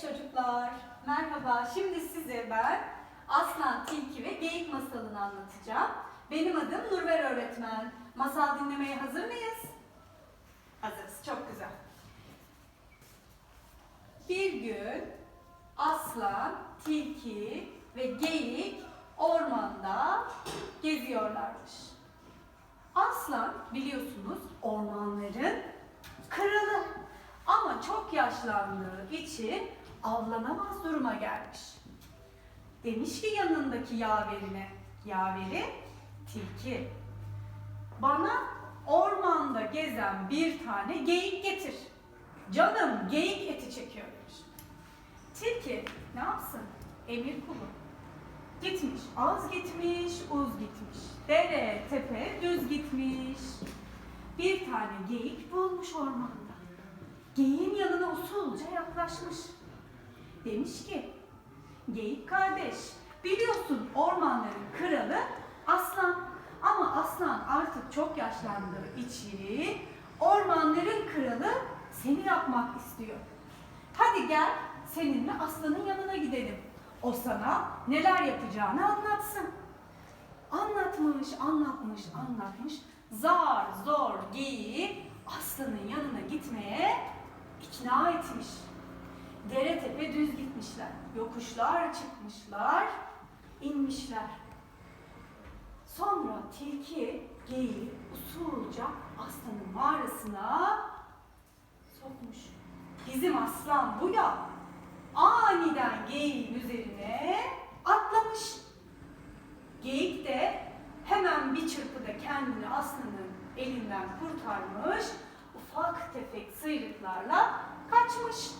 Çocuklar, merhaba. Şimdi size ben Aslan, Tilki ve Geyik masalını anlatacağım. Benim adım Nurver Öğretmen. Masal dinlemeye hazır mıyız? Hazırız, çok güzel. Bir gün Aslan, Tilki ve Geyik ormanda geziyorlarmış. Aslan biliyorsunuz ormanların kralı ama çok yaşlandığı için avlanamaz duruma gelmiş. Demiş ki yanındaki yaverine, yaveri tilki, bana ormanda gezen bir tane geyik getir. Canım geyik eti çekiyor demiş. Tilki ne yapsın? Emir kulu. Gitmiş, az gitmiş, uz gitmiş. Dere, tepe, düz gitmiş. Bir tane geyik bulmuş ormanda. Geyiğin yanına usulca yaklaşmış. Demiş ki, geyik kardeş, biliyorsun ormanların kralı aslan. Ama aslan artık çok yaşlandığı için ormanların kralı seni yapmak istiyor. Hadi gel seninle aslanın yanına gidelim. O sana neler yapacağını anlatsın. Anlatmış, anlatmış, anlatmış. Zar zor geyiği aslanın yanına gitmeye ikna etmiş. Dere tepe düz gitmişler. Yokuşlar çıkmışlar, inmişler. Sonra tilki geyiği usulca aslanın mağarasına sokmuş. Bizim aslan bu ya. Aniden geyiğin üzerine atlamış. Geyik de hemen bir çırpıda kendini aslanın elinden kurtarmış, ufak tefek çocuklarla kaçmış.